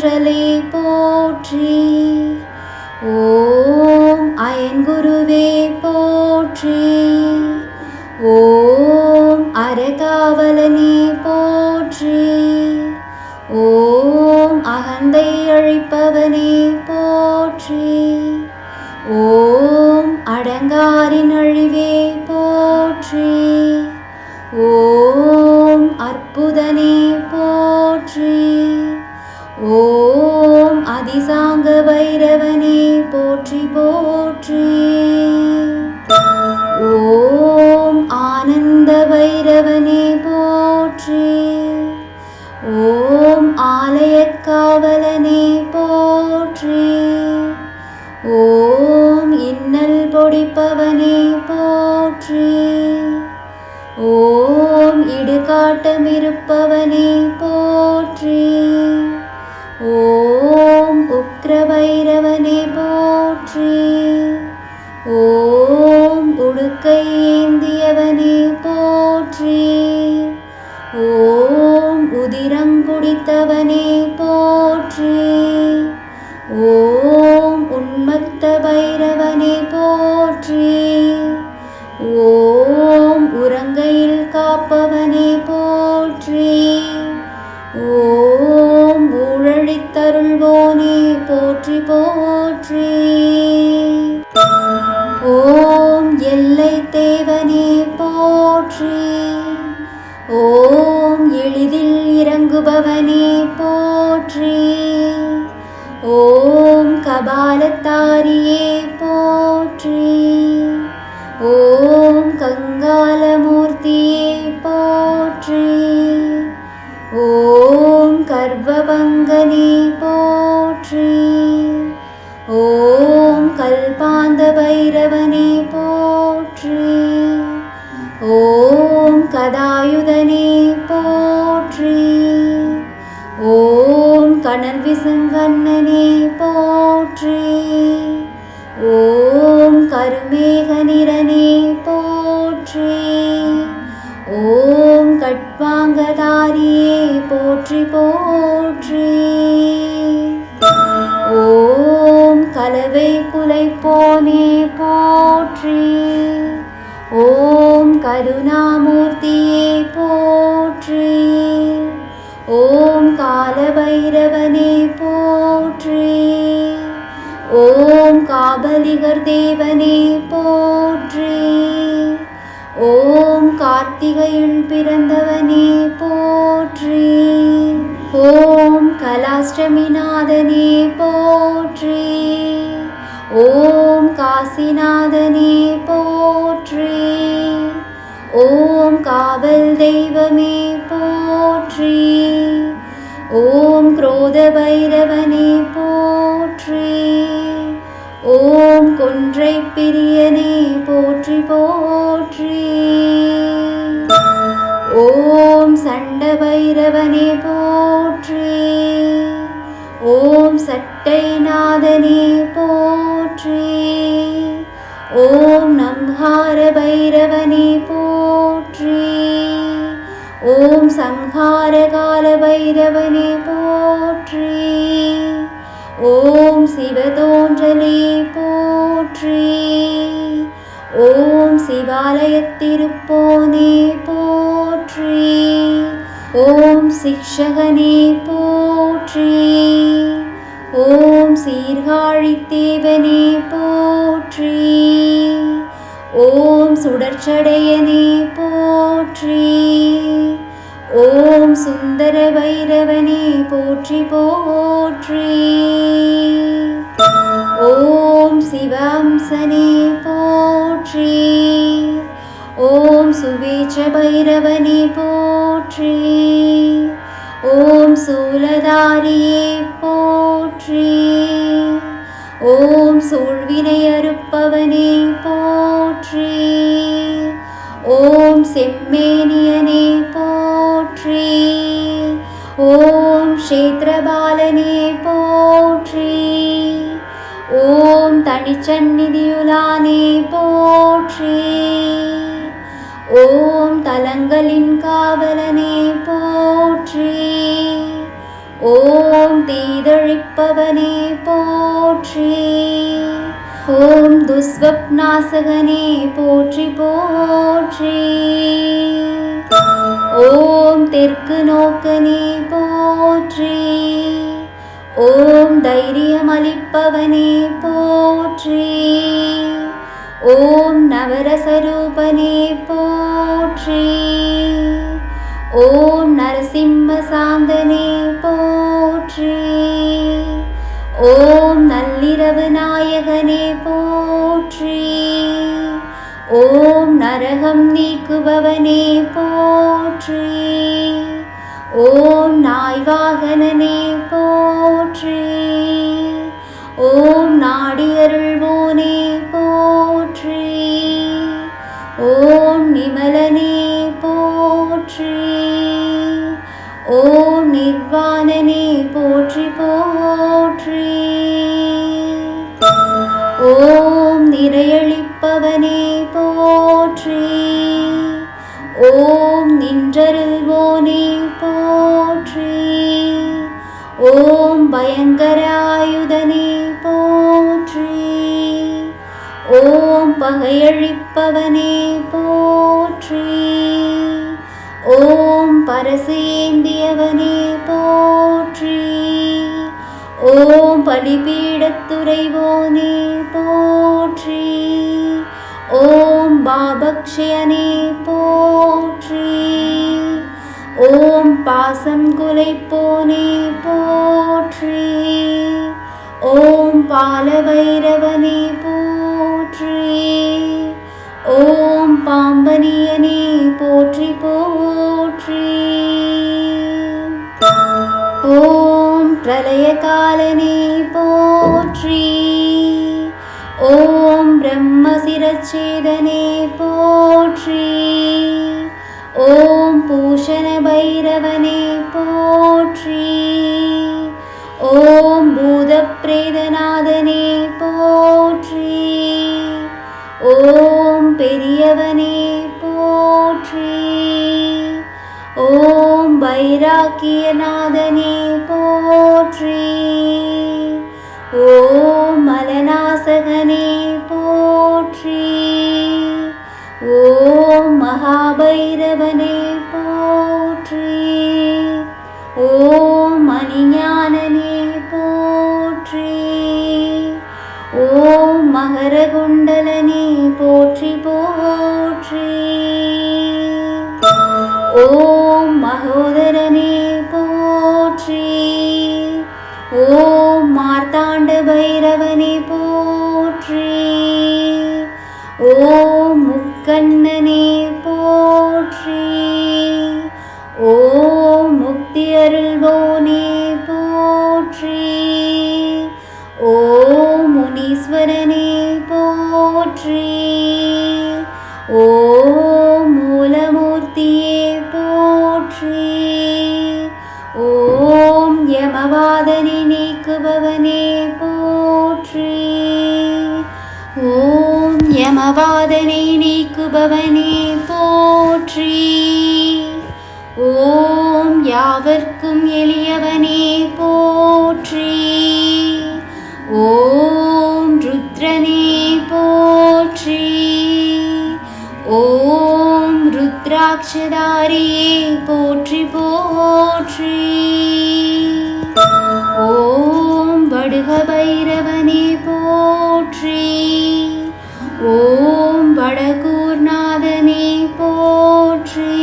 தோன்றலே போற்றி. ஓம் அயன்குருவே போற்றி. ஓம் அரகாவலனே போற்றி. ஓம் அகந்தை அழிப்பவனே போற்றி. ஓம் அடங்காரின் அழிவே போற்றி. ஓம் உன்மத்த பைரவனே போற்றி. ஓம் உறங்கையில் காப்பவனே போற்றி. ஓம் ஊழழித்தருள்வோனே போற்றி போற்றி. ஓம் எல்லை தேவனே போற்றி. ஓம் எளிதில் இறங்குபவனே போ ஓம் கணல் விசங்கண்ணனே போற்றி. ஓம் கருமேகநிறனே போற்றி. ஓம் கட்பாங்கதாரியே போற்றி போற்றி. ஓம் கலவை குலை போனே போற்றி. ஓம் கருணாமூர்த்தியே போ தேவனே போற்றி. ஓம் கார்த்திகையில் பிறந்தவனே போற்றி. ஓம் கலாஷ்டமிநாதனே போற்றி. ஓம் காசிநாதனே போற்றி. ஓம் காவல் தெய்வமே போற்றி. ஓம் குரோத பைரவனே கொன்றை பிரியனே போற்றி போற்றி. ஓம் சண்ட பைரவனே போற்றி. ஓம் சட்டை நாதனே போற்றி. ஓம் நம்ஹார பைரவனே போற்றி. ஓம் சம்ஹார கால பைரவனே போற்றி. ஓம் சிவதோன்றலே போற்றி. ஓம் சிவாலயத்திருப்போனே போற்றி. ஓம் சிக்ஷகனே போற்றி. ஓம் சீர்காழித்தேவனே போற்றி. ஓம் சுடர்ச்சடையனே போற்றி. ஓம் சுந்தர வைரவனே போற்றி போற்றி. ஓம் சிவம்சனே போற்றி. ஓம் சுவீச்ச பைரவனே போற்றி. ஓம் சூலதாரியே போற்றி. ஓம் சூழ்வினை அறுப்பவனே போற்றி. ஓம் செம்மேனியனே போற்றி. ஓம் கஷேத்திரபாலனே போற்றி. ஓம் தனிச்சந்நிதியுலானே போற்றி. ஓம் தலங்களின் காவலனே போற்றி. ஓம் தீதழிப்பவனே போற்றி. ஓம் துஸ்வப்நாசகனே போற்றி போற்றி. ஓம் தெற்கு நோக்கனே போற்றி. ஓம் தைரியமளிப்பவனே போற்றி. ஓம் நவரசரூபனே போற்றி. ஓம் நரசிம்ம சாந்தனே போற்றி. ஓம் நள்ளிரவு நாயகனே போற்றி. ஓம் நரகம் நீக்குபவனே போற்றி. ஓம் நாய் நாய்வாகனனே போற்றி. ஓம் நாடியருள்வோனே போற்றி. ஓம் நிமலனே போற்றி. ஓம் நிர்வாணனே போற்றி போற்றி. ஓம் ஓம் பகையழிப்பவனே போற்றி. ஓம் பரசேந்தியவனே போற்றி. ஓம் பலிபீடத்துறைவோனே போற்றி. ஓம் பாபக்ஷயனே போற்றி. ஓம் பாசம் குலைப்போனே போற்றி. ஓம் பாலபைரவனே ஓம் பிரளயகாலனே போற்றி. ஓம் பிரம்மசிரச்சேதனே போற்றி. ஓம் பூஷண பைரவனே வைராக்கியநாதனே போற்றி போற்றி. ஓ முனீஸ்வரனே போற்றி. ஓ மூலமூர்த்தியே போற்றி. ஓம் யமவாதனை நீக்குபவனே போற்றி. ஓம் யமவாதனை நீக்குபவனே போற்றி. ஓம் ருத்ராட்சதாரியே போற்றி போற்றி. ஓம் வடுக பைரவனே போற்றி. ஓம் வடகூர்நாதனே போற்றி.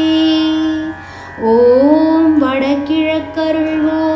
ஓம் வடகிழக்கருள்வோனே